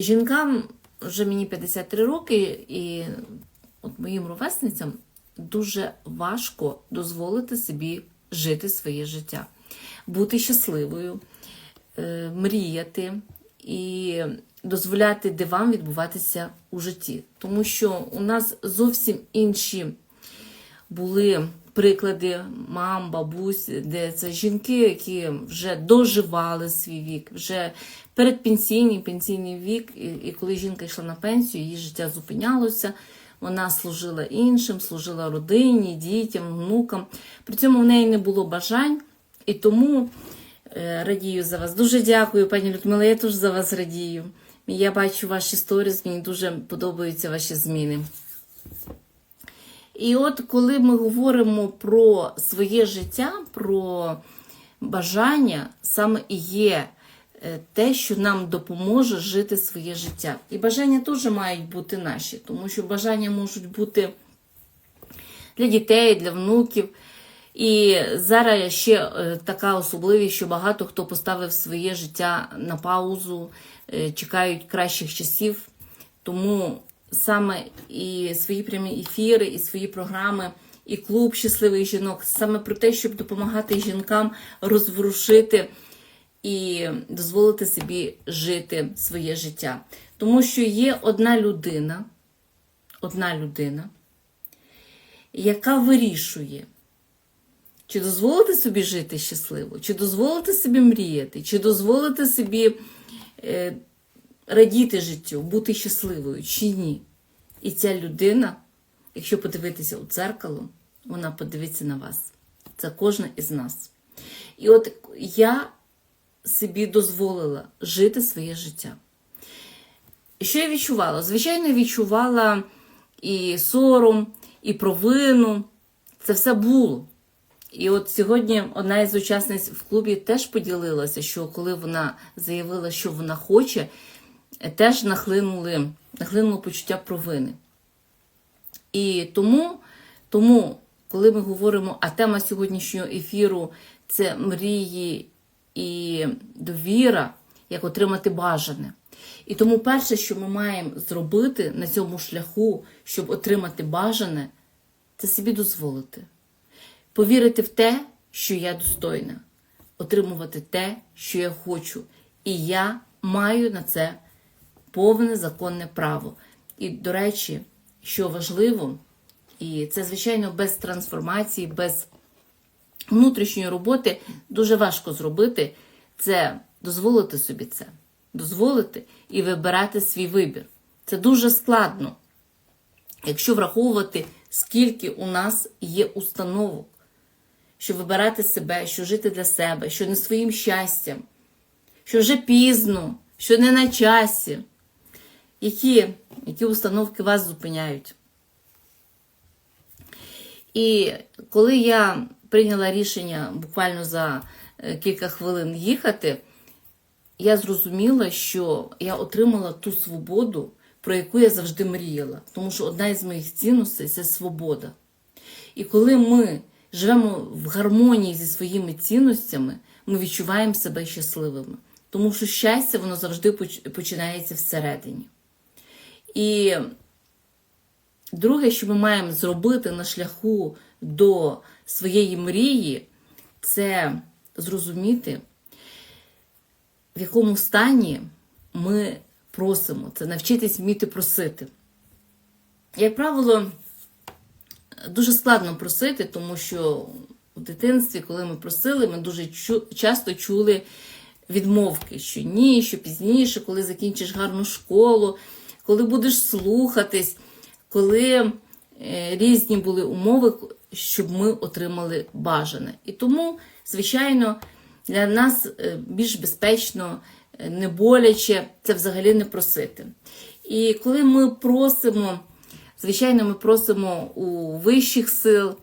Жінкам вже мені 53 роки, і от моїм ровесницям дуже важко дозволити собі жити своє життя, бути щасливою, е, мріяти і дозволяти дивам відбуватися у житті. Тому що у нас зовсім інші були приклади мам, бабусь, де це жінки, які вже доживали свій вік, вже передпенсійний, пенсійний вік, і, і коли жінка йшла на пенсію, її життя зупинялося. Вона служила іншим, служила родині, дітям, внукам. При цьому в неї не було бажань, і тому е, радію за вас. Дуже дякую, пані Людмила. Я теж за вас радію. Я бачу ваші сторіс, мені дуже подобаються ваші зміни. І от коли ми говоримо про своє життя, про бажання, саме і є е, те, що нам допоможе жити своє життя. І бажання теж мають бути наші, тому що бажання можуть бути для дітей, для внуків. І зараз ще е, така особливість, що багато хто поставив своє життя на паузу, е, чекають кращих часів. Тому саме і свої прямі ефіри, і свої програми, і клуб щасливих жінок саме про те, щоб допомагати жінкам розворушити і дозволити собі жити своє життя. Тому що є одна людина, одна людина, яка вирішує, чи дозволити собі жити щасливо, чи дозволити собі мріяти, чи дозволити собі е, радіти життю, бути щасливою чи ні. І ця людина, якщо подивитися у дзеркало, вона подивиться на вас. Це кожна із нас. І от я собі дозволила жити своє життя. Що я відчувала? Звичайно, відчувала і сором, і провину. Це все було. І от сьогодні одна із учасниць в клубі теж поділилася, що коли вона заявила, що вона хоче, теж нахлинули, нахлинуло почуття провини. І тому, тому, коли ми говоримо, а тема сьогоднішнього ефіру це мрії і довіра, як отримати бажане. І тому перше, що ми маємо зробити на цьому шляху, щоб отримати бажане, це собі дозволити. Повірити в те, що я достойна, отримувати те, що я хочу. І я маю на це повне законне право. І, до речі, що важливо, і це, звичайно, без трансформації, без внутрішньої роботи дуже важко зробити це дозволити собі це, дозволити і вибирати свій вибір. Це дуже складно, якщо враховувати, скільки у нас є установок, що вибирати себе, що жити для себе, що не своїм щастям, що вже пізно, що не на часі. Які, які установки вас зупиняють? І коли я прийняла рішення буквально за е, кілька хвилин їхати, я зрозуміла, що я отримала ту свободу, про яку я завжди мріяла. Тому що одна із моїх цінностей це свобода. І коли ми живемо в гармонії зі своїми цінностями, ми відчуваємо себе щасливими. Тому що щастя, воно завжди починається всередині. І друге, що ми маємо зробити на шляху до своєї мрії, це зрозуміти, в якому стані ми просимо, це навчитись вміти просити. Як правило, дуже складно просити, тому що в дитинстві, коли ми просили, ми дуже чу часто чули відмовки, що ні, що пізніше, коли закінчиш гарну школу, коли будеш слухатись, коли різні були умови, щоб ми отримали бажане. І тому, звичайно, для нас більш безпечно, не боляче це взагалі не просити. І коли ми просимо, звичайно, ми просимо у вищих сил,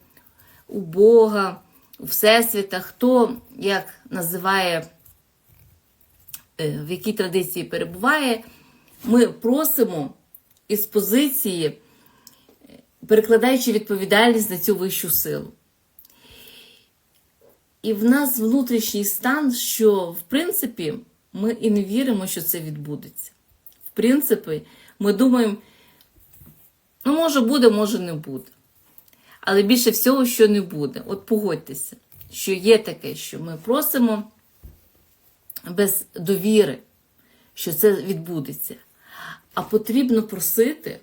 у Бога, у Всесвіта, хто як називає, в якій традиції перебуває, ми просимо із позиції, перекладаючи відповідальність на цю вищу силу. І в нас внутрішній стан, що, в принципі, ми і не віримо, що це відбудеться. В принципі, ми думаємо, ну, може буде, може не буде. Але більше всього, що не буде. От погодьтеся, що є таке, що ми просимо без довіри, що це відбудеться. А потрібно просити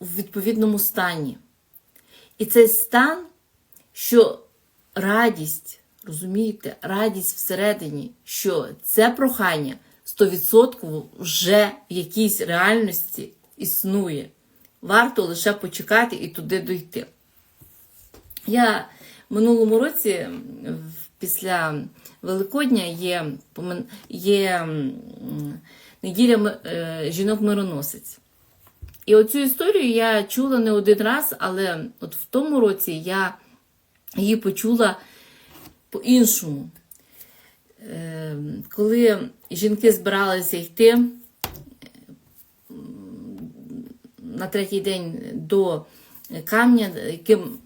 в відповідному стані. І цей стан, що радість, розумієте, радість всередині, що це прохання 100% вже в якійсь реальності існує. Варто лише почекати і туди дойти. Я минулому році, після Великодня, є, є неділя е, жінок-мироносець. І оцю історію я чула не один раз, але от в тому році я її почула по-іншому. Е, Коли жінки збиралися йти на третій день до камня, яким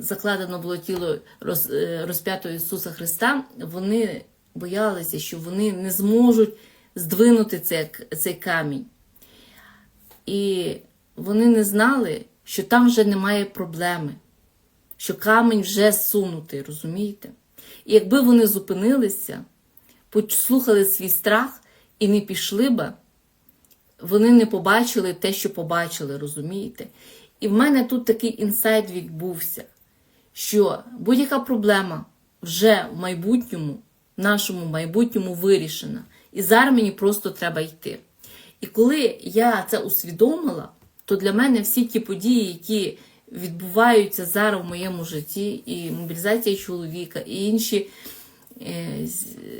закладено було тіло роз, е, розп'ятого Ісуса Христа, вони боялися, що вони не зможуть здвинути цей, цей камінь. І вони не знали, що там вже немає проблеми, що камінь вже сунутий, розумієте? І якби вони зупинилися, послухали свій страх і не пішли би, вони не побачили те, що побачили, розумієте? І в мене тут такий інсайт відбувся, що будь-яка проблема вже в майбутньому, в нашому майбутньому вирішена. І зараз мені просто треба йти. І коли я це усвідомила, то для мене всі ті події, які відбуваються зараз в моєму житті, і мобілізація чоловіка, і інші е,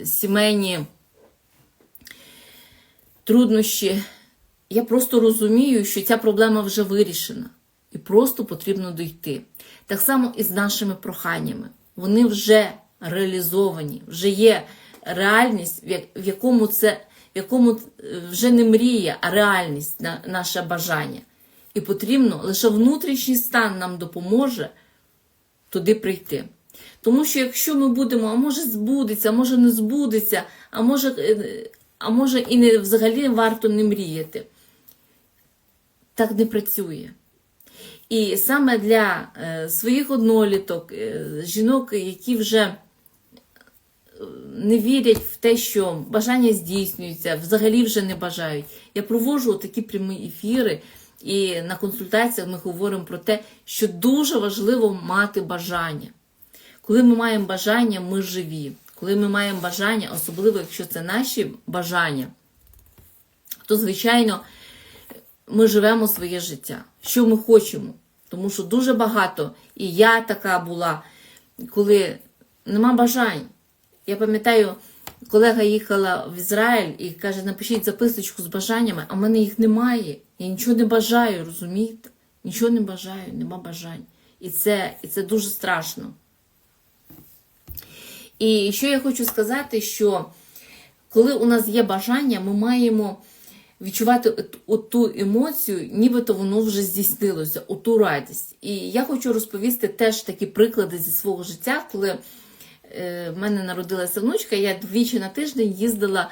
сімейні труднощі, я просто розумію, що ця проблема вже вирішена, і просто потрібно дійти. Так само і з нашими проханнями. Вони вже реалізовані, вже є реальність, в якому це в якому е, вже не мрія, а реальність на наше бажання. І потрібно лише внутрішній стан нам допоможе туди прийти. Тому що якщо ми будемо, а може збудеться, а може не збудеться, а може, е, а може і не взагалі варто не мріяти. Так не працює. І саме для е, своїх одноліток, е, жінок, які вже е, не вірять в те, що бажання здійснюються, взагалі вже не бажають. Я проводжу такі прямі ефіри, і на консультаціях ми говоримо про те, що дуже важливо мати бажання. Коли ми маємо бажання, ми живі. Коли ми маємо бажання, особливо якщо це наші бажання, то, звичайно, ми живемо своє життя, що ми хочемо. Тому що дуже багато, і я така була, коли нема бажань. Я пам'ятаю, колега їхала в Ізраїль і каже, напишіть записочку з бажаннями, а в мене їх немає. Я нічого не бажаю, розумієте? Нічого не бажаю, нема бажань. І це, і це дуже страшно. І що я хочу сказати, що коли у нас є бажання, ми маємо відчувати оту емоцію, нібито воно вже здійснилося, оту радість. І я хочу розповісти теж такі приклади зі свого життя, коли е, в мене народилася внучка, я двічі на тиждень їздила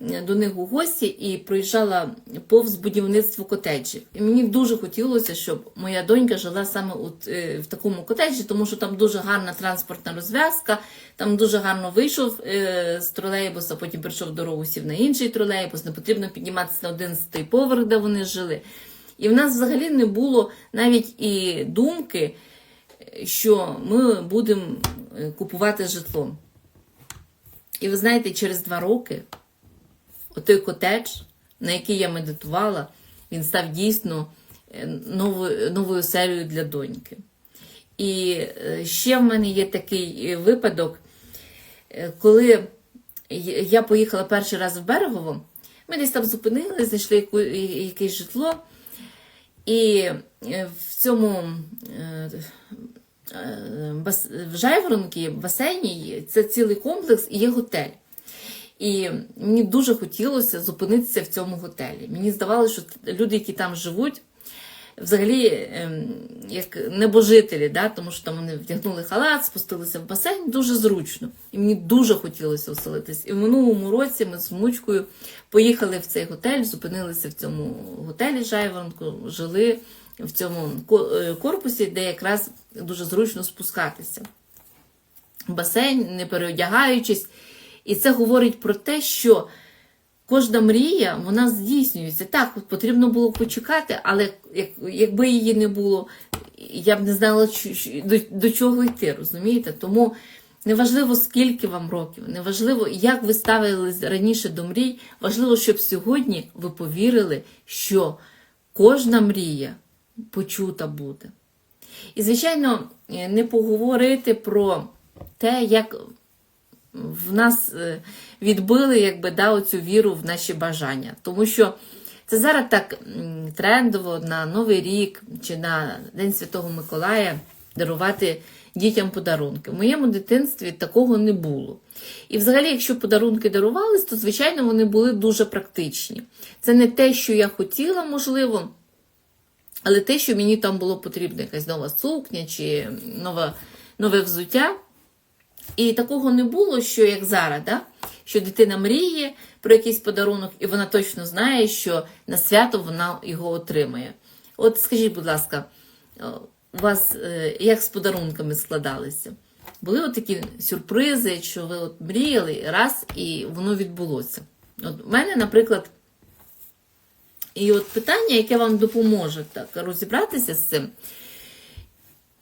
до них у гості і проїжджала повз будівництво котеджів. І мені дуже хотілося, щоб моя донька жила саме е, в такому котеджі, тому що там дуже гарна транспортна розв'язка, там дуже гарно вийшов е, з тролейбуса, потім прийшов дорогу, сів на інший тролейбус, не потрібно підніматися на 11 поверх, де вони жили. І в нас взагалі не було навіть і думки, що ми будемо е, купувати житло. І ви знаєте, через два роки отой котедж, на який я медитувала, він став дійсно е, новою, новою серією для доньки. І е, ще в мене є такий е, випадок, коли я- поїхала перший раз в Берегово, ми десь там зупинилися, знайшли якесь житло. І в цьому в Жайворонкі, в басейні це цілий комплекс і є готель. І мені дуже хотілося зупинитися в цьому готелі. Мені здавалося, що люди, які там живуть, взагалі ем, як небожителі, да? тому що там вони вдягнули халат, спустилися в басейн, дуже зручно. І мені дуже хотілося оселитись. І в минулому році ми з внучкою поїхали в цей готель, зупинилися в цьому готелі Жайворонку, жили в цьому е, корпусі, де якраз дуже зручно спускатися. Басейн, не переодягаючись. І це говорить про те, що кожна мрія вона здійснюється. Так, потрібно було почекати, але як, якби її не було, я б не знала, до, чого йти, розумієте? Тому неважливо, скільки вам років, неважливо, як ви ставились раніше до мрій, важливо, щоб сьогодні ви повірили, що кожна мрія почута буде. І, звичайно, не поговорити про те, як в нас е, відбили якби, да, оцю віру в наші бажання. Тому що це зараз так трендово на Новий рік чи на День Святого Миколая дарувати дітям подарунки. В моєму дитинстві такого не було. І взагалі, якщо подарунки дарувались, то, звичайно, вони були дуже практичні. Це не те, що я хотіла, можливо. Але те, що мені там було потрібно, якась нова сукня чи нове, нове взуття. І такого не було, що як зараз, да? що дитина мріє про якийсь подарунок, і вона точно знає, що на свято вона його отримає. От скажіть, будь ласка, е, у вас е, як з подарунками складалися? Були от такі сюрпризи, що ви от мріяли раз і воно відбулося? От у мене, наприклад, і от питання, яке вам допоможе так розібратися з цим,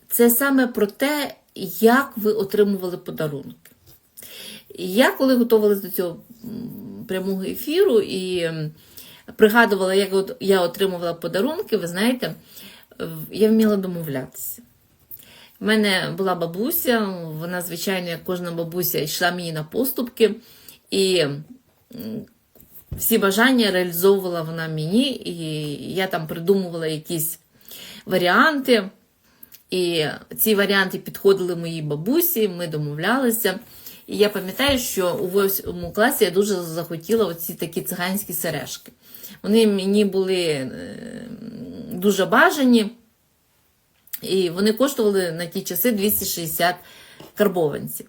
це саме про те, як ви отримували подарунки. Я коли готувалася до цього прямого ефіру і пригадувала, як я отримувала подарунки, ви знаєте, я вміла домовлятися. У мене була бабуся, вона, звичайно, як кожна бабуся, йшла мені на поступки, і всі бажання реалізовувала вона мені, і я там придумувала якісь варіанти. І ці варіанти підходили моїй бабусі, ми домовлялися. І я пам'ятаю, що у восьмому класі я дуже захотіла оці такі циганські сережки. Вони мені були е, дуже бажані, і вони коштували на ті часи 260 карбованців.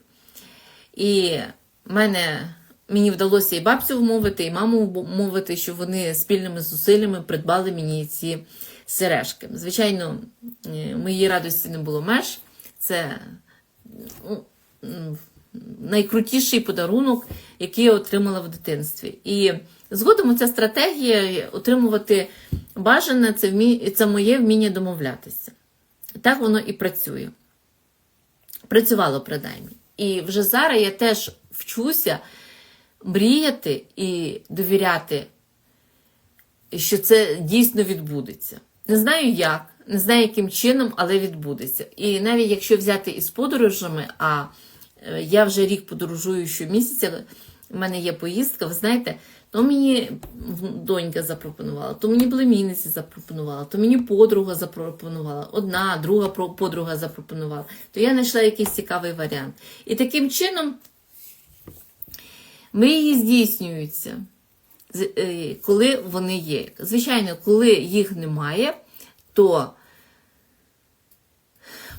І мене, мені вдалося і бабцю вмовити, і маму вмовити, що вони спільними зусиллями придбали мені ці сережки. Звичайно, е, моїй радості не було меж. Це ну, найкрутіший подарунок, який я отримала в дитинстві. І згодом ця стратегія отримувати бажане це, вмі... це моє вміння домовлятися. Так воно і працює. Працювало принаймні. І вже зараз я теж вчуся мріяти і довіряти, що це дійсно відбудеться. Не знаю як, не знаю, яким чином, але відбудеться. І навіть якщо взяти із подорожами, а е, я вже рік подорожую щомісяця, в мене є поїздка, ви знаєте, то мені донька запропонувала, то мені племінниця запропонувала, то мені подруга запропонувала, одна, друга подруга запропонувала, то я знайшла якийсь цікавий варіант. І таким чином мрії здійснюються, з- е, коли вони є. Звичайно, коли їх немає, то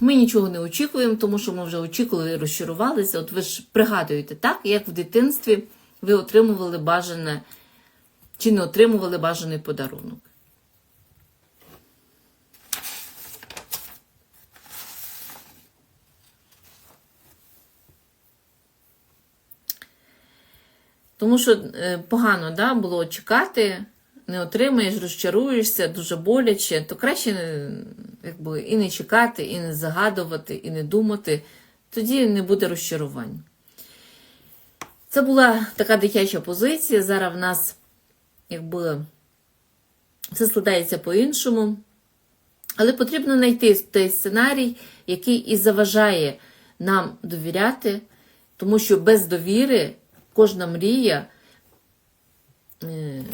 ми нічого не очікуємо, тому що ми вже очікували і розчарувалися. От ви ж пригадуєте, так, як в дитинстві ви отримували бажане чи не отримували бажаний подарунок. Тому що е, погано да, було чекати, не отримаєш, розчаруєшся, дуже боляче, то краще е, якби, і не чекати, і не загадувати, і не думати. Тоді не буде розчарувань. Це була така дитяча позиція. Зараз в нас якби все складається по-іншому. Але потрібно знайти той сценарій, який і заважає нам довіряти, тому що без довіри кожна мрія е,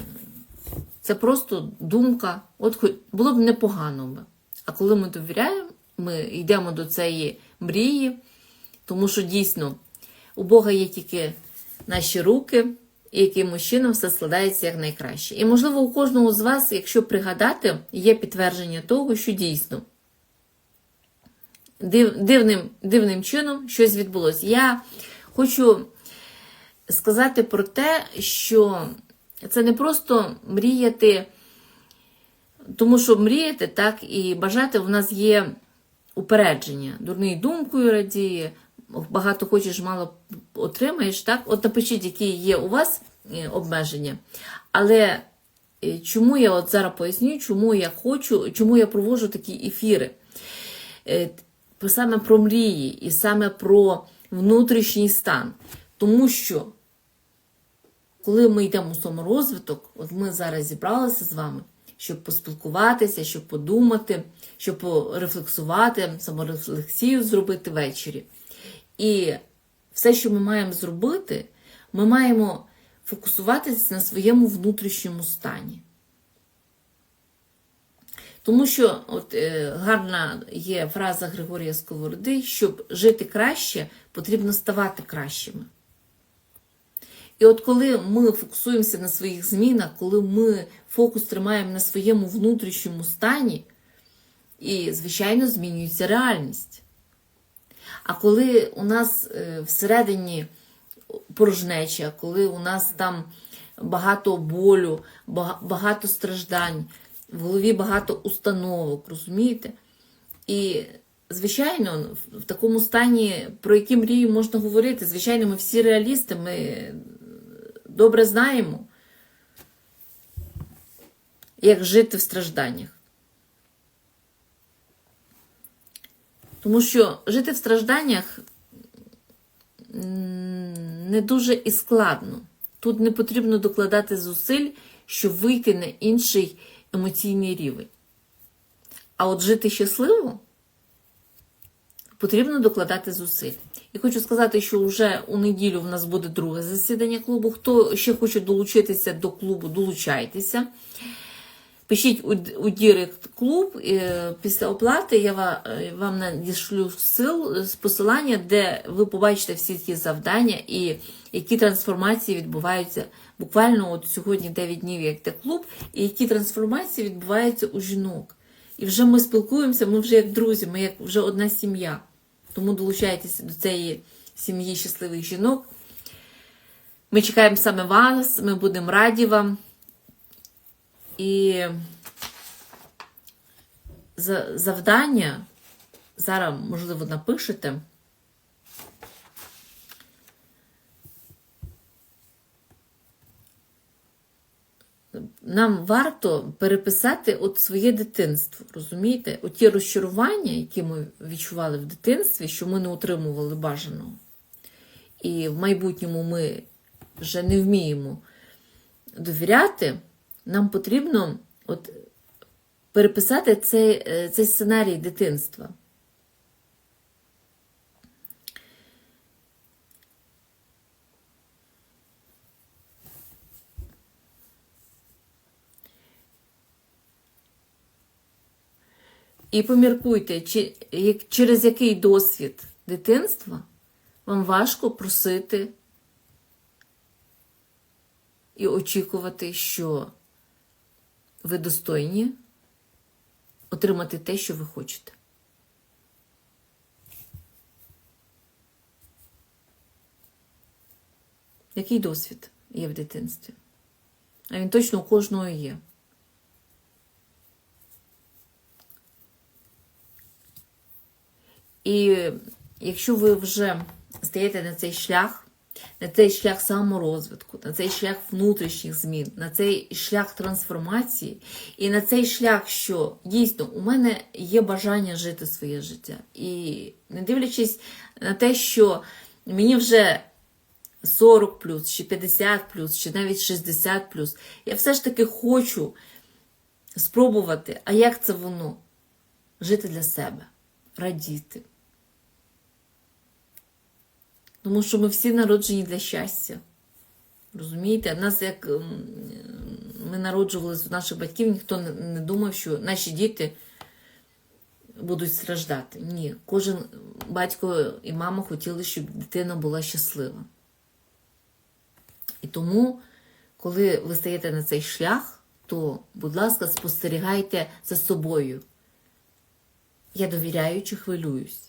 це просто думка. От було б непогано. А коли ми довіряємо, ми йдемо до цієї мрії, тому що дійсно у Бога є тільки наші руки, і якимось чином все складається як найкраще. І, можливо, у кожного з вас, якщо пригадати, є підтвердження того, що дійсно див, дивним, дивним чином щось відбулося. Я хочу сказати про те, що це не просто мріяти, тому що мріяти, так, і бажати в нас є упередження. Дурний думкою радіє, багато хочеш, мало отримаєш. Так? От напишіть, які є у вас е, обмеження. Але е, чому я от зараз поясню, чому я хочу, чому я проводжу такі ефіри? Е, Саме про мрії і саме про внутрішній стан. Тому що, коли ми йдемо у саморозвиток, от ми зараз зібралися з вами, щоб поспілкуватися, щоб подумати, щоб порефлексувати, саморефлексію зробити ввечері. І все, що ми маємо зробити, ми маємо фокусуватися на своєму внутрішньому стані. Тому що от, е, гарна є фраза Григорія Сковороди, щоб жити краще, потрібно ставати кращими. І от коли ми фокусуємося на своїх змінах, коли ми фокус тримаємо на своєму внутрішньому стані, і, звичайно, змінюється реальність. А коли у нас е, всередині порожнеча, коли у нас там багато болю, багато страждань, в голові багато установок, розумієте? І, звичайно, в- такому стані, про які мрії можна говорити, звичайно, ми всі реалісти, ми добре знаємо, як жити в стражданнях. Тому що жити в стражданнях не дуже і складно. Тут не потрібно докладати зусиль, щоб вийти на інший емоційний рівень. А от жити щасливо потрібно докладати зусиль. І хочу сказати, що вже у неділю в нас буде друге засідання клубу. Хто ще хоче долучитися до клубу, долучайтеся. Пишіть у, Дірект клуб після оплати. Я е, вам надішлю сил з посилання, де ви побачите всі ті завдання і які трансформації відбуваються. Буквально от сьогодні 9 днів, як те клуб, і які трансформації відбуваються у жінок. І вже ми спілкуємося, ми вже як друзі, ми як вже одна сім'я. Тому долучайтеся до цієї сім'ї щасливих жінок. Ми чекаємо саме вас, ми будемо раді вам. І за- завдання зараз, можливо, напишете. Нам варто переписати от своє дитинство, розумієте? Оті розчарування, які ми відчували в дитинстві, що ми не отримували бажаного. І в майбутньому ми вже не вміємо довіряти, нам потрібно от переписати цей, е, цей сценарій дитинства. І поміркуйте, чи, через який досвід дитинства вам важко просити і очікувати, що ви достойні отримати те, що ви хочете. Який досвід є в дитинстві? А він точно у кожного є. І якщо ви вже стаєте на цей шлях, на цей шлях саморозвитку, на цей шлях внутрішніх змін, на цей шлях трансформації, і на цей шлях, що дійсно у мене є бажання жити своє життя. І не дивлячись на те, що мені вже 40 плюс, чи 50 плюс, чи навіть 60 плюс, я все ж таки хочу спробувати, а як це воно? Жити для себе, радіти. Тому що ми всі народжені для щастя. Розумієте? Нас як м, ми народжувалися у наших батьків, ніхто не думав, що наші діти будуть страждати. Ні, кожен батько і мама хотіли, щоб дитина була щаслива. І тому, коли ви стаєте на цей шлях, то, будь ласка, спостерігайте за собою. Я довіряю чи хвилююсь.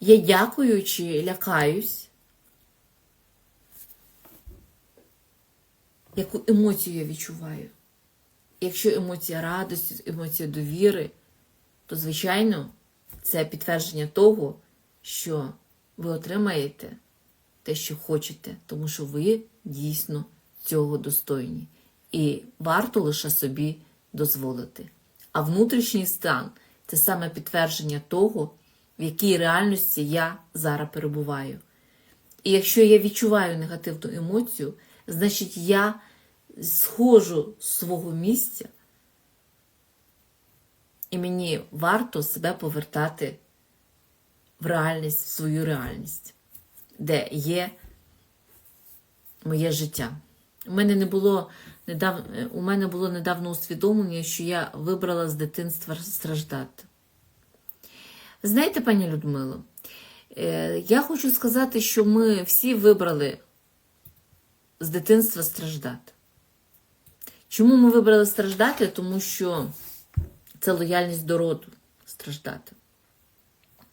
Я дякую чи лякаюсь. яку емоцію я відчуваю. Якщо емоція радості, емоція довіри, то, звичайно, це підтвердження того, що ви отримаєте те, що хочете, тому що ви дійсно цього достойні. І варто лише собі дозволити. А внутрішній стан це саме підтвердження того, в якій реальності я зараз перебуваю. І якщо я відчуваю негативну емоцію, значить я схожу з свого місця, і мені варто себе повертати в реальність, в свою реальність, де є моє життя. У мене не було недав... у мене було недавно усвідомлення, що я вибрала з дитинства страждати. Знаєте, пані Людмило, е, я хочу сказати, що ми всі вибрали з дитинства страждати. Чому ми вибрали страждати? Тому що це лояльність до роду страждати.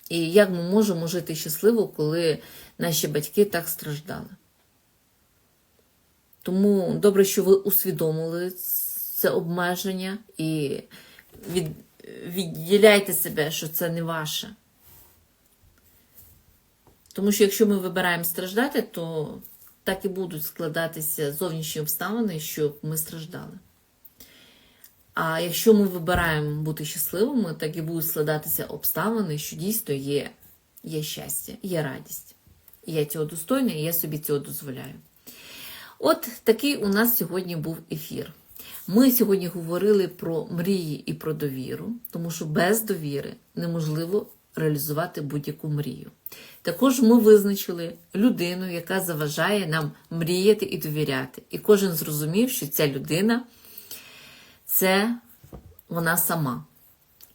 І як ми можемо жити щасливо, коли наші батьки так страждали? Тому добре, що ви усвідомили це обмеження і від, відділяйте себе, що це не ваше. Тому що якщо ми вибираємо страждати, то так і будуть складатися зовнішні обставини, щоб ми страждали. А якщо ми вибираємо бути щасливими, так і будуть складатися обставини, що дійсно є, є щастя, є радість. І я цього достойна, і я собі цього дозволяю. От такий у нас сьогодні був ефір. Ми сьогодні говорили про мрії і про довіру, тому що без довіри неможливо реалізувати будь-яку мрію. Також ми визначили людину, яка заважає нам мріяти і довіряти. І кожен зрозумів, що ця людина це вона сама.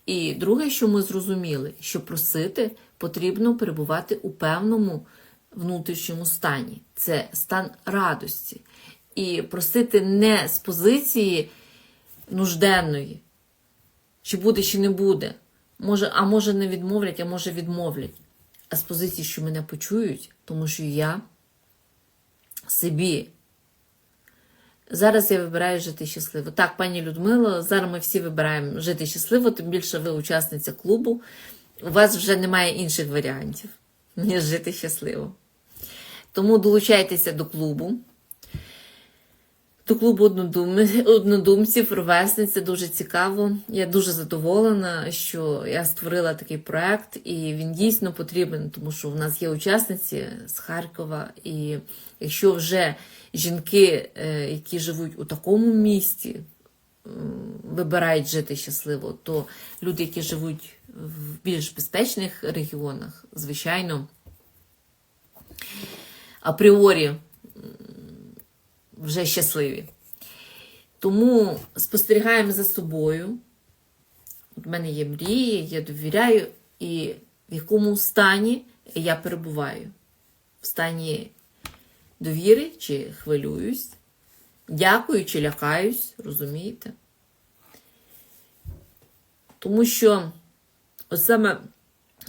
І друге, що ми зрозуміли, що просити потрібно перебувати у певному внутрішньому стані. Це стан радості. І просити не з позиції нужденної, чи буде, чи не буде. Може, А може не відмовлять, а може відмовлять. А з позиції, що мене почують, тому що я собі. Зараз я вибираю жити щасливо. Так, пані Людмило, зараз ми всі вибираємо жити щасливо, тим більше ви учасниця клубу. У вас вже немає інших варіантів, ніж жити щасливо. Тому долучайтеся до клубу. До клубу однодумців, ровесниць, дуже цікаво. Я дуже задоволена, що я створила такий проект, і він дійсно потрібен, тому що в нас є учасниці з Харкова. І якщо вже жінки, е, які живуть у такому місті, вибирають жити щасливо, то люди, які живуть в більш безпечних регіонах, звичайно, апріорі вже щасливі. Тому спостерігаємо за собою. У мене є мрії, я довіряю, і в якому стані я перебуваю. В стані довіри чи хвилююсь, дякую чи лякаюсь, розумієте? Тому що ось саме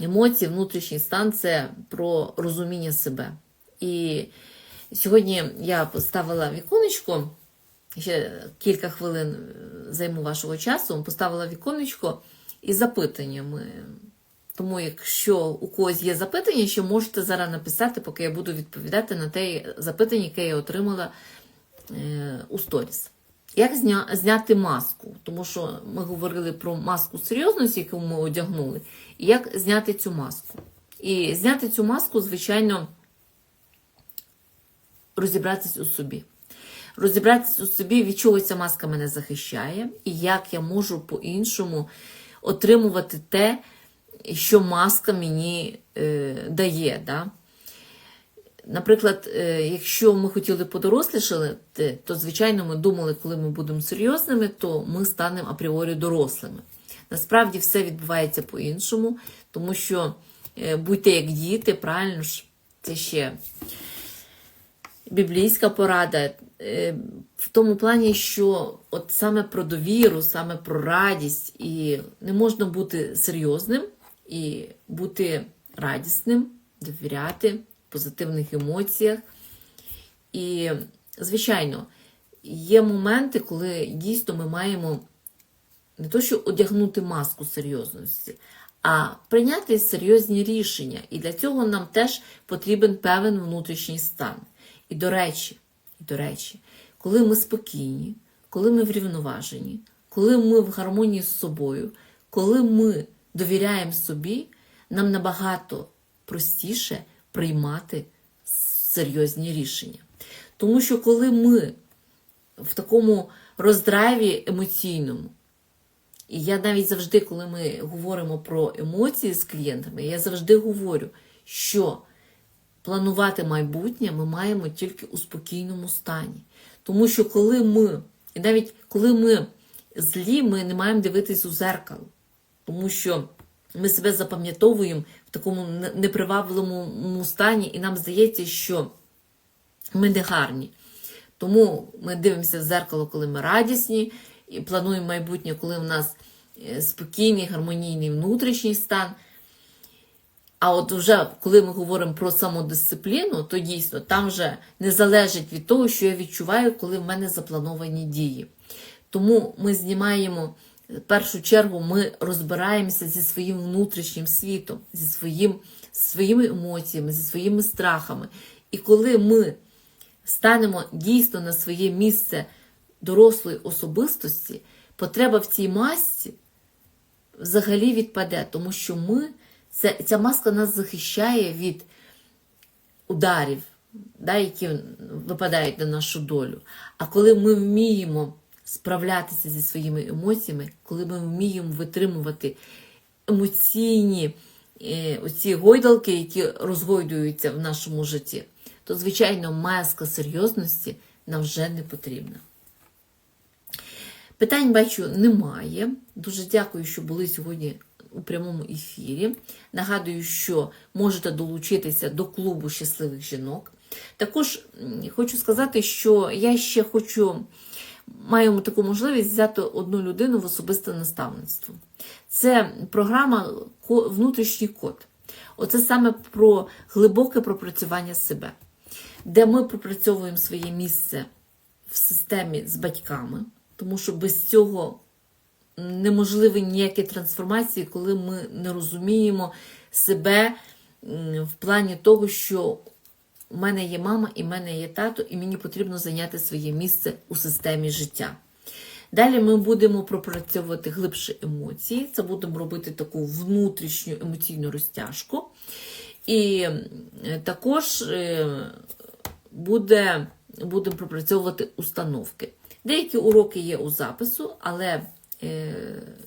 емоції, внутрішній стан це про розуміння себе. І Сьогодні я поставила віконечко, ще кілька хвилин займу вашого часу, поставила віконечко із запитаннями. Тому, якщо у когось є запитання, ще можете зараз написати, поки я буду відповідати на те запитання, яке я отримала е, у сторіс. Як зня... зняти маску? Тому що ми говорили про маску серйозності, яку ми одягнули, і як зняти цю маску. І зняти цю маску, звичайно розібратись у собі. Розібратись у собі, від чого ця маска мене захищає, і як я можу по-іншому отримувати те, що маска мені е, дає. Да? Наприклад, е, якщо ми хотіли подорослішати, то, звичайно, ми думали, коли ми будемо серйозними, то ми станемо апріорі дорослими. Насправді все відбувається по-іншому, тому що е, будьте як діти, правильно ж, це ще біблійська порада е, в тому плані, що от саме про довіру, саме про радість, і не можна бути серйозним і бути радісним, довіряти в позитивних емоціях. І, звичайно, є моменти, коли дійсно ми маємо не то, що одягнути маску серйозності, а прийняти серйозні рішення. І для цього нам теж потрібен певен внутрішній стан. І до речі, і до речі, коли ми спокійні, коли ми врівноважені, коли ми в гармонії з собою, коли ми довіряємо собі, нам набагато простіше приймати серйозні рішення. Тому що коли ми в такому роздрайві емоційному, і я навіть завжди, коли ми говоримо про емоції з клієнтами, я завжди говорю, що планувати майбутнє ми маємо тільки у спокійному стані. Тому що коли ми, і навіть коли ми злі, ми не маємо дивитись у зеркало, тому що ми себе запам'ятовуємо в такому непривабливому стані, і нам здається, що ми не гарні. Тому ми дивимося в зеркало, коли ми радісні, і плануємо майбутнє, коли у нас е, спокійний, гармонійний внутрішній стан. А от вже коли ми говоримо про самодисципліну, то дійсно там вже не залежить від того, що я відчуваю, коли в мене заплановані дії. Тому ми знімаємо в першу чергу, ми розбираємося зі своїм внутрішнім світом, зі своїм, своїми емоціями, зі своїми страхами. І коли ми станемо дійсно на своє місце дорослої особистості, потреба в цій масці взагалі відпаде, тому що ми, це, ця маска нас захищає від ударів, да, які випадають на нашу долю. А коли ми вміємо справлятися зі своїми емоціями, коли ми вміємо витримувати емоційні е, оці гойдалки, які розгойдуються в нашому житті, то, звичайно, маска серйозності нам вже не потрібна. Питань, бачу, немає. Дуже дякую, що були сьогодні у прямому ефірі. Нагадую, що можете долучитися до клубу щасливих жінок. Також хочу сказати, що я ще хочу, маємо таку можливість взяти одну людину в особисте наставництво. Це програма «Ко- Внутрішній код. Оце саме про глибоке пропрацювання себе, де ми пропрацьовуємо своє місце в системі з батьками, тому що без цього неможливі ніякі трансформації, коли ми не розуміємо себе в плані того, що у мене є мама і в мене є тато, і мені потрібно зайняти своє місце у системі життя. Далі ми будемо пропрацьовувати глибші емоції. Це будемо робити таку внутрішню емоційну розтяжку. І також е, буде, будемо пропрацьовувати установки. Деякі уроки є у запису, але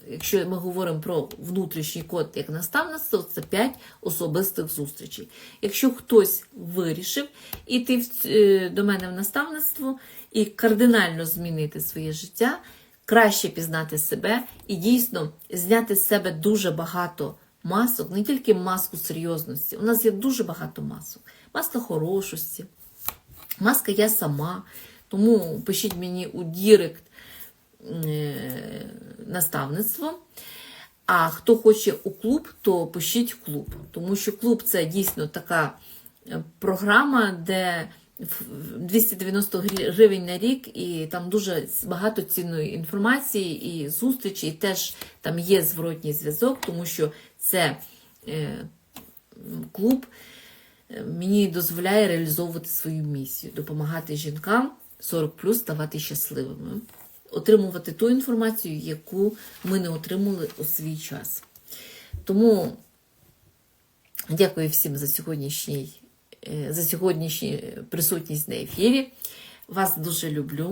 якщо ми говоримо про внутрішній код як наставництво, це 5 особистих зустрічей. Якщо хтось вирішив іти е, до мене в наставництво і кардинально змінити своє життя, краще пізнати себе і дійсно зняти з себе дуже багато масок, не тільки маску серйозності. У нас є дуже багато масок. Маска хорошості, маска я сама. Тому пишіть мені у Дірект е, наставництво. А хто хоче у клуб, то пишіть в клуб. Тому що клуб це дійсно така е, програма, де 290 гривень на рік, і там дуже багато цінної інформації і зустрічі, і теж там є зворотній зв'язок, тому що це е, клуб е, мені дозволяє реалізовувати свою місію, допомагати жінкам 40 ставати щасливими, отримувати ту інформацію, яку ми не отримали у свій час. Тому дякую всім за сьогоднішній, е, за сьогоднішню присутність на ефірі. Вас дуже люблю.